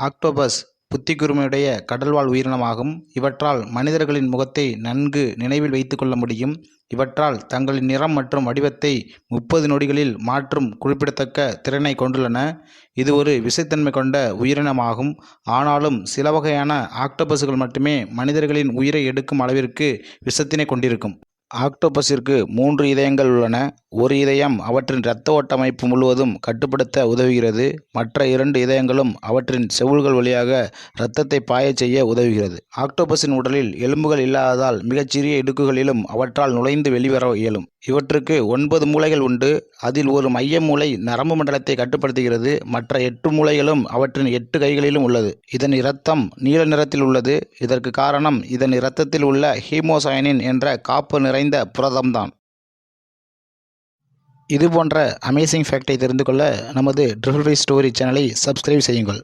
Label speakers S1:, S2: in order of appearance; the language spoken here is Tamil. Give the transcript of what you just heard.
S1: ஆக்டோபஸ் புத்திக்கூர்மையுடைய கடல்வாழ் உயிரினமாகும். இவற்றால் மனிதர்களின் முகத்தை நன்கு நினைவில் வைத்துக்கொள்ள முடியும். இவற்றால் தங்களின் நிறம் மற்றும் வடிவத்தை முப்பது நொடிகளில் மாற்றும் குறிப்பிடத்தக்க திறனை கொண்டுள்ளன. இது ஒரு விஷத்தன்மை கொண்ட உயிரினமாகும். ஆனாலும் சில வகையான ஆக்டோபஸ்கள் மட்டுமே மனிதர்களின் உயிரை எடுக்கும் அளவிற்கு விஷத்தினை கொண்டிருக்கும். ஆக்டோபஸிற்கு மூன்று இதயங்கள் உள்ளன. ஒரு இதயம் அவற்றின் இரத்த ஓட்ட அமைப்பு முழுவதும் கட்டுப்படுத்த உதவுகிறது. மற்ற இரண்டு இதயங்களும் அவற்றின் செவுள்கள் வழியாக இரத்தத்தை பாயச் செய்ய உதவுகிறது. ஆக்டோபஸின் உடலில் எலும்புகள் இல்லாததால் மிகச்சிறிய இடுக்குகளிலும் அவற்றால் நுழைந்து வெளிவர இயலும். இவற்றுக்கு ஒன்பது மூளைகள் உண்டு. அதில் ஒரு மைய மூளை நரம்பு மண்டலத்தை கட்டுப்படுத்துகிறது. மற்ற எட்டு மூளைகளும் அவற்றின் எட்டு கைகளிலும் உள்ளது. இதன் இரத்தம் நீல நிறத்தில் உள்ளது. இதற்கு காரணம் இதன் இரத்தத்தில் உள்ள ஹீமோசயனின் என்ற காப்பு நிறைந்த புரதம்தான். இது போன்ற அமேசிங் ஃபேக்டை தெரிந்து கொள்ள நமது ட்ரிபிள் ஃபைவ் ஸ்டோரி சேனலை சப்ஸ்கிரைப் செய்யுங்கள்.